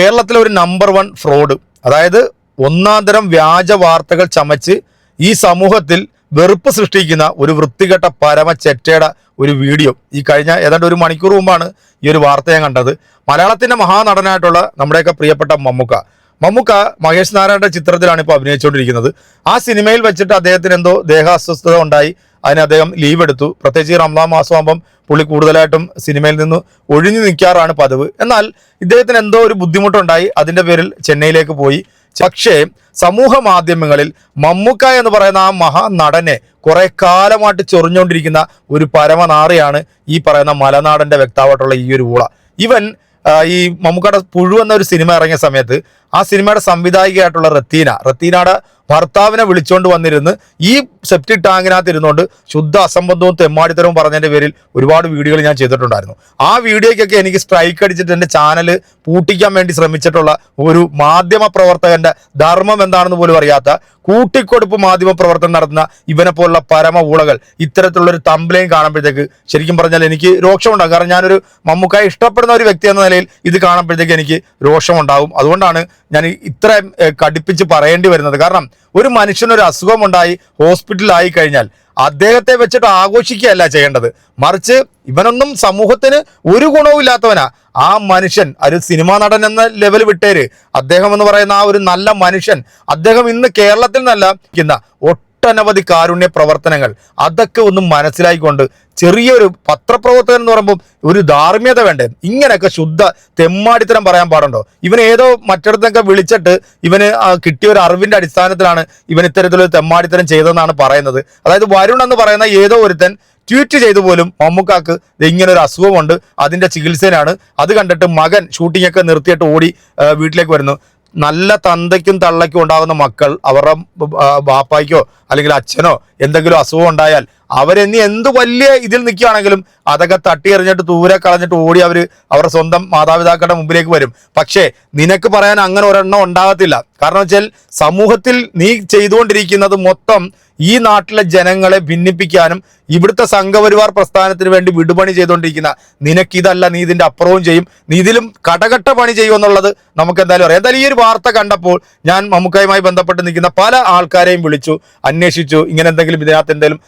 കേരളത്തിലെ ഒരു number one fraud അതായത് ഒന്നാം തരം വ്യാജ വാർത്തകൾ ചമച്ച് ഈ സമൂഹത്തിൽ വെറുപ്പ് സൃഷ്ടിക്കുന്ന ഒരു വൃത്തികെട്ട പരമ ചെറ്റയുടെ ഒരു വീഡിയോ. ഈ കഴിഞ്ഞ ഏതാണ്ട് ഒരു മണിക്കൂർ മുമ്പാണ് ഈ ഒരു വാർത്ത ഞാൻ കണ്ടത്. മലയാളത്തിന്റെ മഹാനടനായിട്ടുള്ള നമ്മുടെയൊക്കെ പ്രിയപ്പെട്ട മമ്മുക്ക. മമ്മുക്ക മഹേഷ് നാരായണന്റെ ചിത്രത്തിലാണ് ഇപ്പോൾ അഭിനയിച്ചുകൊണ്ടിരിക്കുന്നത്. ആ സിനിമയിൽ വെച്ചിട്ട് അദ്ദേഹത്തിന് എന്തോ ദേഹാസ്വസ്ഥത ഉണ്ടായി. അതിന് അദ്ദേഹം ലീവ് എടുത്തു. പ്രത്യേകിച്ച് റംസാൻ മാസമാകുമ്പം പുള്ളി കൂടുതലായിട്ടും സിനിമയിൽ നിന്ന് ഒഴിഞ്ഞു നിൽക്കാറാണ് പതിവ്. എന്നാൽ ഇദ്ദേഹത്തിന് എന്തോ ഒരു ബുദ്ധിമുട്ടുണ്ടായി. അതിന്റെ പേരിൽ ചെന്നൈയിലേക്ക് പോയി. പക്ഷേ സമൂഹ മാധ്യമങ്ങളിൽ മമ്മൂക്ക എന്ന് പറയുന്ന ആ മഹാനടനെ കുറെ കാലമായിട്ട് ചൊറിഞ്ഞുകൊണ്ടിരിക്കുന്ന ഒരു പരമനാറിയാണ് ഈ പറയുന്ന മലനാടന്റെ വ്യക്താവായിട്ടുള്ള ഈ ഒരു ഊള. ഇവൻ ഈ മമ്മൂക്കയുടെ പുഴു എന്ന ഒരു സിനിമ ഇറങ്ങിയ സമയത്ത് ആ സിനിമയുടെ സംവിധായികയായിട്ടുള്ള റത്തീന റത്തീനയുടെ ഭർത്താവിനെ വിളിച്ചോണ്ട് വന്നിരുന്ന് ഈ സെപ്റ്റിക് ടാങ്കിനകത്ത് ഇരുന്നുകൊണ്ട് ശുദ്ധ അസംബന്ധവും തെമ്മാടിത്തരവും പറഞ്ഞതിന്റെ പേരിൽ ഒരുപാട് വീഡിയോകൾ ഞാൻ ചെയ്തിട്ടുണ്ടായിരുന്നു. ആ വീഡിയോയ്ക്കൊക്കെ എനിക്ക് സ്ട്രൈക്ക് അടിച്ചിട്ട് എന്റെ ചാനൽ പൂട്ടിക്കാൻ വേണ്ടി ശ്രമിച്ചിട്ടുള്ള ഒരു മാധ്യമ പ്രവർത്തകന്റെ ധർമ്മം എന്താണെന്ന് പോലും അറിയാത്ത കൂട്ടിക്കൊടുപ്പ് മാധ്യമ പ്രവർത്തനം നടത്തുന്ന ഇവനെ പോലുള്ള പരമ ഊളകൾ ഇത്തരത്തിലുള്ള ഒരു തമ്പ്ലയും കാണുമ്പോഴത്തേക്ക് ശരിക്കും പറഞ്ഞാൽ എനിക്ക് രോഷമുണ്ടാകും. കാരണം ഞാനൊരു മമ്മൂക്കായി ഇഷ്ടപ്പെടുന്ന ഒരു വ്യക്തി എന്ന നിലയിൽ ഇത് കാണുമ്പോഴത്തേക്ക് എനിക്ക് രോഷമുണ്ടാകും. അതുകൊണ്ടാണ് ഞാൻ ഇത്രയും കടുപ്പിച്ച് പറയേണ്ടി വരുന്നത്. കാരണം ഒരു മനുഷ്യനൊരു അസുഖമുണ്ടായി ഹോസ്പിറ്റലിലായി കഴിഞ്ഞാൽ അദ്ദേഹത്തെ വെച്ചിട്ട് ആഘോഷിക്കുകയല്ല ചെയ്യേണ്ടത്. മറിച്ച് ഇവനൊന്നും സമൂഹത്തിന് ഒരു ഗുണവും ഇല്ലാത്തവനാ. ആ മനുഷ്യൻ ഒരു സിനിമാ നടൻ എന്ന ലെവൽ വിട്ടേര് അദ്ദേഹം എന്ന് പറയുന്ന ആ ഒരു നല്ല മനുഷ്യൻ അദ്ദേഹം ഇന്ന് കേരളത്തിൽ നല്ല ഒട്ടനവധി കാരുണ്യ പ്രവർത്തനങ്ങൾ അതൊക്കെ ഒന്ന് മനസ്സിലാക്കിക്കൊണ്ട് ചെറിയൊരു പത്രപ്രവർത്തകൻ എന്ന് പറയുമ്പോൾ ഒരു ധാർമ്മ്യത വേണ്ടേ? ഇങ്ങനെയൊക്കെ ശുദ്ധ തെമ്മാടിത്തരം പറയാൻ പാടുണ്ടോ? ഇവൻ ഏതോ മറ്റിടത്തൊക്കെ വിളിച്ചിട്ട് ഇവന് കിട്ടിയ ഒരു അറിവിന്റെ അടിസ്ഥാനത്തിലാണ് ഇവൻ ഇത്തരത്തിലൊരു തെമ്മാടിത്തരം ചെയ്തതെന്നാണ് പറയുന്നത്. അതായത് വരുൺ എന്ന് പറയുന്ന ഏതോ ഒരുത്തൻ ട്വീറ്റ് ചെയ്തു പോലും മമ്മൂക്കാക്ക് ഇങ്ങനെ ഒരു അസുഖമുണ്ട് അതിന്റെ ചികിത്സയിലാണ് അത് കണ്ടിട്ട് മകൻ ഷൂട്ടിംഗ് ഒക്കെ നിർത്തിയിട്ട് ഓടി വീട്ടിലേക്ക് വരുന്നു. നല്ല തന്തയ്ക്കും തള്ളയ്ക്കും ഉണ്ടാകുന്ന മക്കൾ അവരുടെ ബാപ്പായ്ക്കോ അല്ലെങ്കിൽ അച്ഛനോ എന്തെങ്കിലും അസുഖം ഉണ്ടായാൽ അവരെന്നി എന്ത് വലിയ ഇതിൽ നിൽക്കുകയാണെങ്കിലും അതൊക്കെ തട്ടിയെറിഞ്ഞിട്ട് ദൂരെ കളഞ്ഞിട്ട് ഓടി അവർ അവരുടെ സ്വന്തം മാതാപിതാക്കളുടെ മുമ്പിലേക്ക് വരും. പക്ഷേ നിനക്ക് പറയാൻ അങ്ങനെ ഒരെണ്ണം ഉണ്ടാകത്തില്ല. കാരണം വെച്ചാൽ സമൂഹത്തിൽ നീ ചെയ്തുകൊണ്ടിരിക്കുന്നത് മൊത്തം ഈ നാട്ടിലെ ജനങ്ങളെ ഭിന്നിപ്പിക്കാനും ഇവിടുത്തെ സംഘപരിവാർ പ്രസ്ഥാനത്തിന് വേണ്ടി വിടുപണി ചെയ്തുകൊണ്ടിരിക്കുന്ന നിനക്കിതല്ല നീ ഇതിന്റെ അപ്പുറവും ചെയ്യും. നീ ഇതിലും കടകട്ട പണി ചെയ്യും എന്നുള്ളത് നമുക്ക് എന്തായാലും അറിയാം. എന്തായാലും ഈ ഒരു വാർത്ത കണ്ടപ്പോൾ ഞാൻ മമ്മൂക്കയുമായി ബന്ധപ്പെട്ട് നിൽക്കുന്ന പല ആൾക്കാരെയും വിളിച്ചു അന്വേഷിച്ചു ഇങ്ങനെ എന്തെങ്കിലും ഇതിനകത്ത് എന്തെങ്കിലും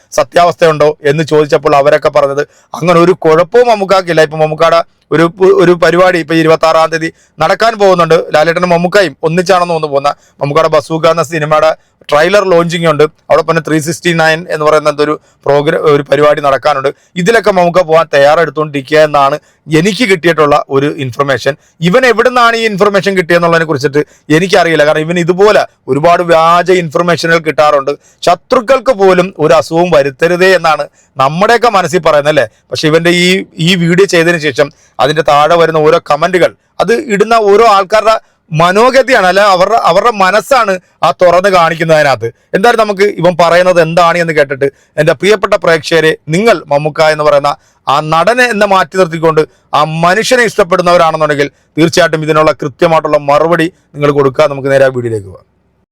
സത്യാവസ്ഥയുണ്ടോ എന്ന് ചോദിച്ചപ്പോൾ അവരൊക്കെ പറഞ്ഞത് അങ്ങനെ ഒരു കുഴപ്പവും മമ്മൂക്കാക്കില്ല. ഇപ്പൊ മമ്മൂക്കാടെ ഒരു ഒരു പരിപാടി ഇപ്പൊ ഇരുപത്തി ആറാം തീയതി നടക്കാൻ പോകുന്നുണ്ട്. ലാലേട്ടനും മമ്മൂക്കായും ഒന്നിച്ചാണെന്ന് തോന്നുന്നു പോകുന്ന മമ്മൂക്കാടെ ബസൂക്ക എന്ന സിനിമയുടെ ട്രെയിലർ ലോഞ്ചിങ് ഉണ്ട്. അവിടെ പിന്നെ ത്രീ സിക്സ്റ്റി നയൻ എന്ന് പറയുന്ന എന്തൊരു പ്രോഗ്രാം ഒരു പരിപാടി നടക്കാനുണ്ട്. ഇതിലൊക്കെ നമുക്ക് പോകാൻ തയ്യാറെടുത്തുകൊണ്ടിരിക്കുക എന്നാണ് എനിക്ക് കിട്ടിയിട്ടുള്ള ഒരു ഇൻഫർമേഷൻ ഇവൻ എവിടുന്നാണ് ഈ ഇൻഫർമേഷൻ കിട്ടിയെന്നുള്ളതിനെ കുറിച്ചിട്ട് എനിക്കറിയില്ല. കാരണം ഇവൻ ഇതുപോലെ ഒരുപാട് വ്യാജ ഇൻഫർമേഷനുകൾ കിട്ടാറുണ്ട്. ശത്രുക്കൾക്ക് പോലും ഒരു അസുഖവും വരുത്തരുതേ എന്നാണ് നമ്മുടെയൊക്കെ മനസ്സിൽ പറയുന്നത് അല്ലേ? പക്ഷെ ഇവന്റെ ഈ ഈ വീഡിയോ ചെയ്തതിന് ശേഷം അതിന്റെ താഴെ വരുന്ന ഓരോ കമന്റുകൾ അത് ഇടുന്ന ഓരോ ആൾക്കാരുടെ മനോഗതിയാണ് അല്ല അവരുടെ അവരുടെ മനസ്സാണ് ആ തുറന്ന് കാണിക്കുന്നതിനകത്ത്. എന്തായാലും നമുക്ക് ഇവൻ പറയുന്നത് എന്താണ് എന്ന് കേട്ടിട്ട് എന്റെ പ്രിയപ്പെട്ട പ്രേക്ഷകരെ നിങ്ങൾ മമ്മുക്ക എന്ന് പറയുന്ന ആ നടനെ എന്നെ മാറ്റി നിർത്തിക്കൊണ്ട് ആ മനുഷ്യനെ ഇഷ്ടപ്പെടുന്നവരാണെന്നുണ്ടെങ്കിൽ തീർച്ചയായിട്ടും ഇതിനുള്ള കൃത്യമായിട്ടുള്ള മറുപടി നിങ്ങൾ കൊടുക്കുക. നമുക്ക് നേരെ ആ വീഡിയോയിലേക്ക് പോകാം.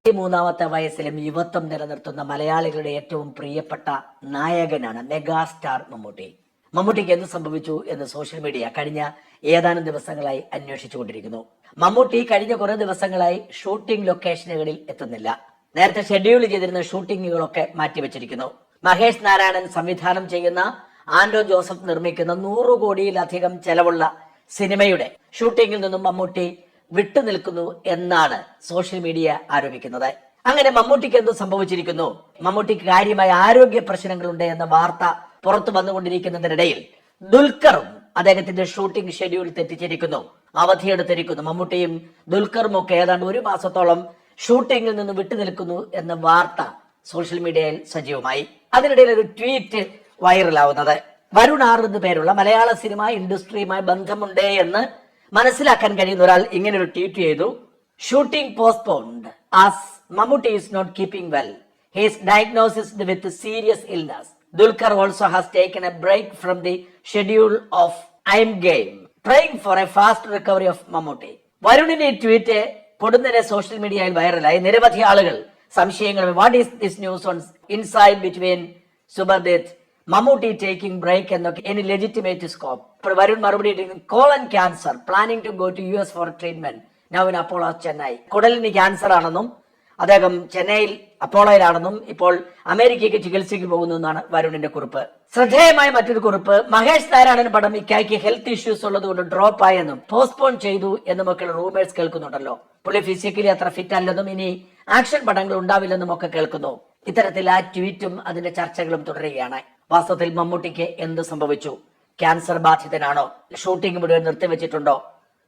മൂന്നാമത്തെ വയസ്സിലും യുവത്വം നിലനിർത്തുന്ന മലയാളികളുടെ ഏറ്റവും പ്രിയപ്പെട്ട നായകനാണ് മെഗാസ്റ്റാർ മമ്മൂട്ടി. മമ്മൂട്ടിക്ക് എന്ത് സംഭവിച്ചു എന്ന് സോഷ്യൽ മീഡിയ കഴിഞ്ഞ ഏതാനും ദിവസങ്ങളായി അന്വേഷിച്ചുകൊണ്ടിരിക്കുന്നു. മമ്മൂട്ടി കഴിഞ്ഞ കുറേ ദിവസങ്ങളായി ഷൂട്ടിംഗ് ലൊക്കേഷനുകളിൽ എത്തുന്നില്ല. നേരത്തെ ഷെഡ്യൂൾ ചെയ്തിരുന്ന ഷൂട്ടിങ്ങുകളൊക്കെ മാറ്റിവെച്ചിരിക്കുന്നു. മഹേഷ് നാരായണൻ സംവിധാനം ചെയ്യുന്ന ആൻഡോ ജോസഫ് നിർമ്മിക്കുന്ന നൂറു കോടിയിലധികം ചെലവുള്ള സിനിമയുടെ ഷൂട്ടിങ്ങിൽ നിന്നും മമ്മൂട്ടി വിട്ടുനിൽക്കുന്നു എന്നാണ് സോഷ്യൽ മീഡിയ ആരോപിക്കുന്നത്. അങ്ങനെ മമ്മൂട്ടിക്ക് എന്ത് സംഭവിച്ചിരിക്കുന്നു? മമ്മൂട്ടിക്ക് കാര്യമായ ആരോഗ്യ പ്രശ്നങ്ങളുണ്ട് എന്ന വാർത്ത പുറത്തു വന്നുകൊണ്ടിരിക്കുന്നതിനിടയിൽ ദുൽഖറും അദ്ദേഹത്തിന്റെ ഷൂട്ടിംഗ് ഷെഡ്യൂൾ തെറ്റിച്ചിരിക്കുന്നു അവധിയെടുത്തിരിക്കുന്നു. മമ്മൂട്ടിയും ദുൽഖറും ഒക്കെ ഏതാണ്ട് ഒരു മാസത്തോളം ഷൂട്ടിംഗിൽ നിന്ന് വിട്ടുനിൽക്കുന്നു എന്ന വാർത്ത സോഷ്യൽ മീഡിയയിൽ സജീവമായി. അതിനിടയിൽ ഒരു ട്വീറ്റ് വൈറലാവുന്നത്. വരുൺ ആർ എന്ന് പേരുള്ള മലയാള സിനിമ ഇൻഡസ്ട്രിയുമായി ബന്ധമുണ്ട് എന്ന് മനസ്സിലാക്കാൻ കഴിയുന്ന ഒരാൾ ഇങ്ങനെ ഒരു ട്വീറ്റ് ചെയ്തു. Shooting postponed as Mammootty is not keeping well his diagnosed with serious illness Dulquer also has taken a break from the schedule of I'm game trying for a fast recovery of Mammootty. വരുണിന്റെ tweet പൊടുന്നനെ social മീഡിയയിൽ വൈറലായി നിരവധി ആളുകൾ സംശയങ്ങൾ what is this news on inside between സുബർദേത് Mammootty taking break എന്നൊക്കെ any legitimate scope ഇപ്പോൾ വരുൺ മറുപടി colon cancer planning to go to U S for treatment now in Apollo Chennai കുടലിന് cancer ആണെന്നും അദ്ദേഹം ചെന്നൈയിൽ അപ്പോളോയിലാണെന്നും ഇപ്പോൾ അമേരിക്കയ്ക്ക് ചികിത്സയ്ക്ക് പോകുന്നു എന്നാണ് വരുണിന്റെ കുറിപ്പ്. ശ്രദ്ധേയമായ മറ്റൊരു കുറിപ്പ് മഹേഷ് നാരായണൻ പടം ഇക്കായ്ക്ക് ഹെൽത്ത് ഇഷ്യൂസ് ഉള്ളതുകൊണ്ട് ഡ്രോപ്പ് ആയെന്നും പോസ്റ്റ്പോൺ ചെയ്തു എന്നും എന്നുമൊക്കെയുള്ള റൂമേഴ്സ് കേൾക്കുന്നുണ്ടല്ലോ. പുള്ളി ഫിസിക്കലി അത്ര ഫിറ്റ് അല്ലെന്നും ഇനി ആക്ഷൻ പടങ്ങൾ ഉണ്ടാവില്ലെന്നും ഒക്കെ കേൾക്കുന്നു. ഇത്തരത്തിൽ ആ ട്വീറ്റും അതിന്റെ ചർച്ചകളും തുടരുകയാണ്. വാസ്തവത്തിൽ മമ്മൂട്ടിക്ക് എന്ത് സംഭവിച്ചു? ക്യാൻസർ ബാധിതനാണോ? ഷൂട്ടിംഗ് മുഴുവൻ നിർത്തിവെച്ചിട്ടുണ്ടോ?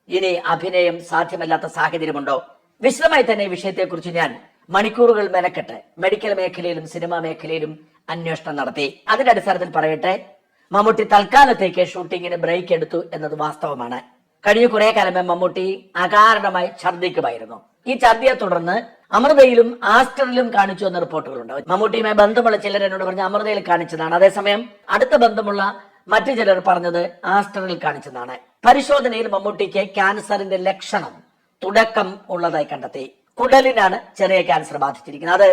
ഇനി അഭിനയം സാധ്യമല്ലാത്ത സാഹചര്യമുണ്ടോ? വിശദമായി തന്നെ ഈ വിഷയത്തെക്കുറിച്ച് ഞാൻ മണിക്കൂറുകൾ മെനക്കെട്ട് മെഡിക്കൽ മേഖലയിലും സിനിമാ മേഖലയിലും അന്വേഷണം നടത്തി. അതിന്റെ അടിസ്ഥാനത്തിൽ പറയട്ടെ മമ്മൂട്ടി തൽക്കാലത്തേക്ക് ഷൂട്ടിങ്ങിന് ബ്രേക്ക് എടുത്തു എന്നത് വാസ്തവമാണ്. കഴിഞ്ഞ കുറെ കാലമേ മമ്മൂട്ടി അകാരണമായി ഛർദ്ദിക്കുമായിരുന്നു ഈ ഛർദിയെ തുടർന്ന് അമൃതയിലും ആസ്റ്ററിലും കാണിച്ചു എന്ന റിപ്പോർട്ടുകളുണ്ട്. മമ്മൂട്ടിയുമായി ബന്ധമുള്ള ചിലർ എന്നോട് പറഞ്ഞ അമൃതയിൽ കാണിച്ചതാണ്. അതേസമയം അടുത്ത ബന്ധമുള്ള മറ്റു ചിലർ പറഞ്ഞത് ആസ്റ്ററിൽ കാണിച്ചതാണ്. പരിശോധനയിൽ മമ്മൂട്ടിക്ക് ക്യാൻസറിന്റെ ലക്ഷണം തുടക്കം ഉള്ളതായി കണ്ടെത്തി. കുടലിനാണ് ചെറിയ ക്യാൻസർ ബാധിച്ചിരിക്കുന്നത്. അത്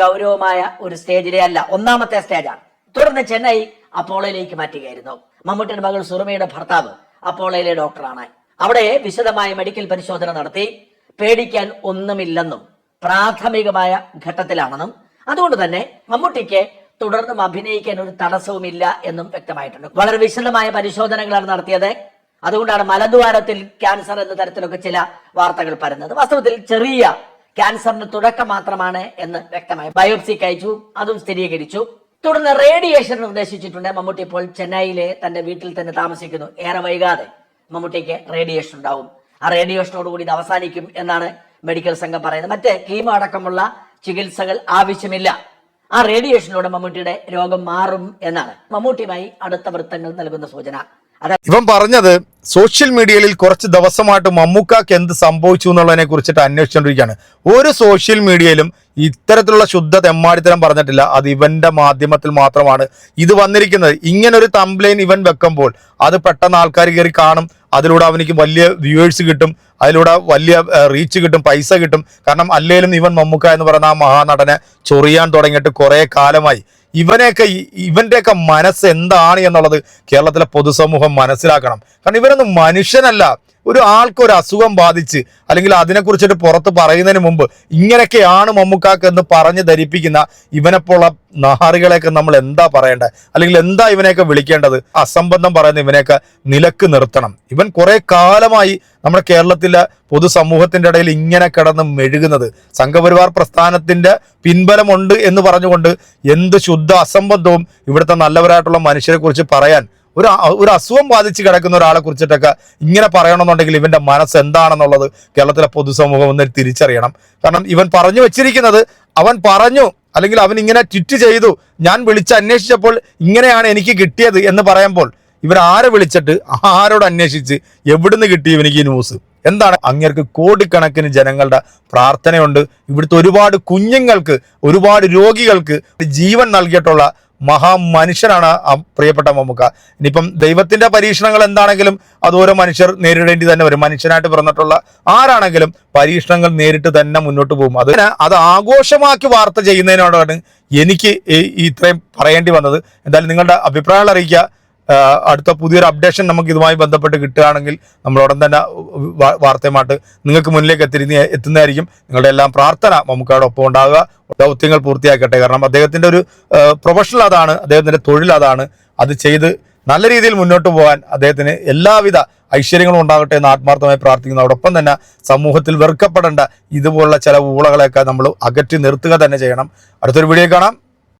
ഗൗരവമായ ഒരു സ്റ്റേജിലെ അല്ല ഒന്നാമത്തെ സ്റ്റേജാണ് തുടർന്ന് ചെന്നൈ അപ്പോളയിലേക്ക് മാറ്റുകയായിരുന്നു. മമ്മൂട്ടിയുടെ മകൾ സുറുമയുടെ ഭർത്താവ് അപ്പോളയിലെ ഡോക്ടറാണ്. അവിടെ വിശദമായ മെഡിക്കൽ പരിശോധന നടത്തി. പേടിക്കാൻ ഒന്നുമില്ലെന്നും പ്രാഥമികമായ ഘട്ടത്തിലാണെന്നും. അതുകൊണ്ട് തന്നെ മമ്മൂട്ടിക്ക് തുടർന്നും അഭിനയിക്കാൻ ഒരു തടസ്സവുമില്ല എന്നും വ്യക്തമായിട്ടുണ്ട്. വളരെ വിശദമായ പരിശോധനകളാണ് നടത്തിയത്. അതുകൊണ്ടാണ് മലദ്വാരത്തിൽ ക്യാൻസർ എന്ന തരത്തിലൊക്കെ ചില വാർത്തകൾ പരന്നത്. വാസ്തവത്തിൽ ചെറിയ ക്യാൻസറിന് തുടക്കം മാത്രമാണ് എന്ന് വ്യക്തമായി ബയോപ്സി അയച്ചു അതും സ്ഥിരീകരിച്ചു. തുടർന്ന് റേഡിയേഷൻ നിർദ്ദേശിച്ചിട്ടുണ്ട്. മമ്മൂട്ടി ഇപ്പോൾ ചെന്നൈയിലെ തന്റെ വീട്ടിൽ തന്നെ താമസിക്കുന്നു. ഏറെ വൈകാതെ മമ്മൂട്ടിക്ക് റേഡിയേഷൻ ഉണ്ടാവും. ആ റേഡിയേഷനോടുകൂടി ഇത് അവസാനിക്കും എന്നാണ് മെഡിക്കൽ സംഘം പറയുന്നത്. മറ്റേ കീമോ അടക്കമുള്ള ചികിത്സകൾ ആവശ്യമില്ല. ആ റേഡിയേഷനിലൂടെ മമ്മൂട്ടിയുടെ രോഗം മാറും എന്നാണ് മമ്മൂട്ടിയുമായി അടുത്ത വൃത്തങ്ങൾ നൽകുന്ന സൂചന. ഇവൻ പറഞ്ഞത് സോഷ്യൽ മീഡിയയിൽ കുറച്ച് ദിവസമായിട്ട് മമ്മൂക്കാക്ക് എന്ത് സംഭവിച്ചു എന്നുള്ളതിനെ കുറിച്ചിട്ട് അന്വേഷിച്ചുകൊണ്ടിരിക്കുകയാണ് ഒരു സോഷ്യൽ മീഡിയയിലും ഇത്തരത്തിലുള്ള ശുദ്ധ തെമ്മാടിത്തരം പറഞ്ഞിട്ടില്ല. അത് ഇവന്റെ മാധ്യമത്തിൽ മാത്രമാണ്. ഇത് വന്നിരിക്കുന്നത് ഇങ്ങനെ ഒരു തംപ്ലൈൻ ഇവൻ വെക്കുമ്പോൾ അത് പെട്ടെന്ന് ആൾക്കാർ കയറി കാണും. അതിലൂടെ അവനിക്ക് വലിയ വ്യൂവേഴ്സ് കിട്ടും. അതിലൂടെ വലിയ റീച്ച് കിട്ടും. പൈസ കിട്ടും. കാരണം അല്ലെങ്കിലും ഇവൻ മമ്മൂക്ക എന്ന് പറയുന്ന ആ മഹാനടനെ ചൊറിയാൻ തുടങ്ങിയിട്ട് കുറേ കാലമായി. ഇവനെയൊക്കെ ഇവന്റെയൊക്കെ മനസ്സ് എന്താണ് എന്നുള്ളത് കേരളത്തിലെ പൊതുസമൂഹം മനസ്സിലാക്കണം. കാരണം ഇവരൊന്നും മനുഷ്യനല്ല. ഒരു ആൾക്ക് ഒരു അസുഖം ബാധിച്ച് അല്ലെങ്കിൽ അതിനെക്കുറിച്ചിട്ട് പുറത്ത് പറയുന്നതിന് മുമ്പ് ഇങ്ങനെയൊക്കെയാണ് മമ്മൂക്കാക്ക് എന്ന് പറഞ്ഞ് ധരിപ്പിക്കുന്ന ഇവനെപ്പോലുള്ള നാറികളെയൊക്കെ നമ്മൾ എന്താ പറയേണ്ടത്? അല്ലെങ്കിൽ എന്താ ഇവനെയൊക്കെ വിളിക്കേണ്ടത്? അസംബന്ധം പറയുന്ന ഇവനെയൊക്കെ നിലയ്ക്ക് നിർത്തണം. ഇവൻ കുറെ കാലമായി നമ്മുടെ കേരളത്തിലെ പൊതുസമൂഹത്തിന്റെ ഇടയിൽ ഇങ്ങനെ കിടന്ന് മെഴുകുന്നത്. സംഘപരിവാർ പ്രസ്ഥാനത്തിന്റെ പിൻബലമുണ്ട് എന്ന് പറഞ്ഞുകൊണ്ട് എന്ത് ശുദ്ധ അസംബന്ധവും ഇവിടുത്തെ നല്ലവരായിട്ടുള്ള മനുഷ്യരെക്കുറിച്ച് പറയാൻ ഒരു ഒരു അസുഖം ബാധിച്ച് കിടക്കുന്ന ഒരാളെ കുറിച്ചിട്ടൊക്കെ ഇങ്ങനെ പറയണമെന്നുണ്ടെങ്കിൽ ഇവന്റെ മനസ്സ് എന്താണെന്നുള്ളത് കേരളത്തിലെ പൊതുസമൂഹം ഒന്ന് തിരിച്ചറിയണം. കാരണം ഇവൻ പറഞ്ഞു വെച്ചിരിക്കുന്നത് അവൻ പറഞ്ഞു അല്ലെങ്കിൽ അവൻ ഇങ്ങനെ ട്വിറ്റ് ചെയ്തു ഞാൻ വിളിച്ച് അന്വേഷിച്ചപ്പോൾ ഇങ്ങനെയാണ് എനിക്ക് കിട്ടിയത് എന്ന് പറയുമ്പോൾ ഇവർ ആരെ വിളിച്ചിട്ട്? ആരോട് അന്വേഷിച്ച്? എവിടുന്ന് കിട്ടി ഇവനിക്ക് ഈ ന്യൂസ് എന്താണ്? അങ്ങേർക്ക് കോടിക്കണക്കിന് ജനങ്ങളുടെ പ്രാർത്ഥനയുണ്ട്. ഇവിടുത്തെ ഒരുപാട് കുഞ്ഞുങ്ങൾക്ക് ഒരുപാട് രോഗികൾക്ക് ജീവൻ നൽകിയിട്ടുള്ള മഹാമനുഷ്യനാണ് ആ പ്രിയപ്പെട്ട മമ്മൂക്ക. ഇനിയിപ്പം ദൈവത്തിന്റെ പരീക്ഷണങ്ങൾ എന്താണെങ്കിലും അത് ഓരോ മനുഷ്യർ നേരിടേണ്ടി തന്നെ വരും. മനുഷ്യനായിട്ട് പിറന്നിട്ടുള്ള ആരാണെങ്കിലും പരീക്ഷണങ്ങൾ നേരിട്ട് തന്നെ മുന്നോട്ട് പോകും. അത് അത് ആഘോഷമാക്കി വാർത്ത ചെയ്യുന്നതിനോടാണ് എനിക്ക് ഇത്രയും പറയേണ്ടി വന്നത്. എന്തായാലും നിങ്ങളുടെ അഭിപ്രായങ്ങൾ അറിയിക്കുക. അടുത്ത പുതിയൊരു അപ്ഡേഷൻ നമുക്ക് ഇതുമായി ബന്ധപ്പെട്ട് കിട്ടുകയാണെങ്കിൽ നമ്മൾ ഉടൻ തന്നെ വാർത്തയുമായിട്ട് നിങ്ങൾക്ക് മുന്നിലേക്ക് എത്തിരുന്ന് എത്തുന്നതായിരിക്കും. നിങ്ങളുടെ എല്ലാം പ്രാർത്ഥന നമുക്കവിടെ ഒപ്പം ഉണ്ടാകുക ദൗത്യങ്ങൾ പൂർത്തിയാക്കട്ടെ. കാരണം അദ്ദേഹത്തിന്റെ ഒരു പ്രൊഫഷണൽ അതാണ് അദ്ദേഹത്തിന്റെ തൊഴിൽ അതാണ്. അത് ചെയ്ത് നല്ല രീതിയിൽ മുന്നോട്ട് പോകാൻ അദ്ദേഹത്തിന് എല്ലാവിധ ഐശ്വര്യങ്ങളും ഉണ്ടാകട്ടെ എന്ന് ആത്മാർത്ഥമായി പ്രാർത്ഥിക്കുന്നു. അതോടൊപ്പം തന്നെ സമൂഹത്തിൽ വെറുക്കപ്പെടേണ്ട ഇതുപോലുള്ള ചില ഊളകളെയൊക്കെ നമ്മൾ അകറ്റി നിർത്തുക തന്നെ ചെയ്യണം. അടുത്തൊരു വീഡിയോ കാണാം.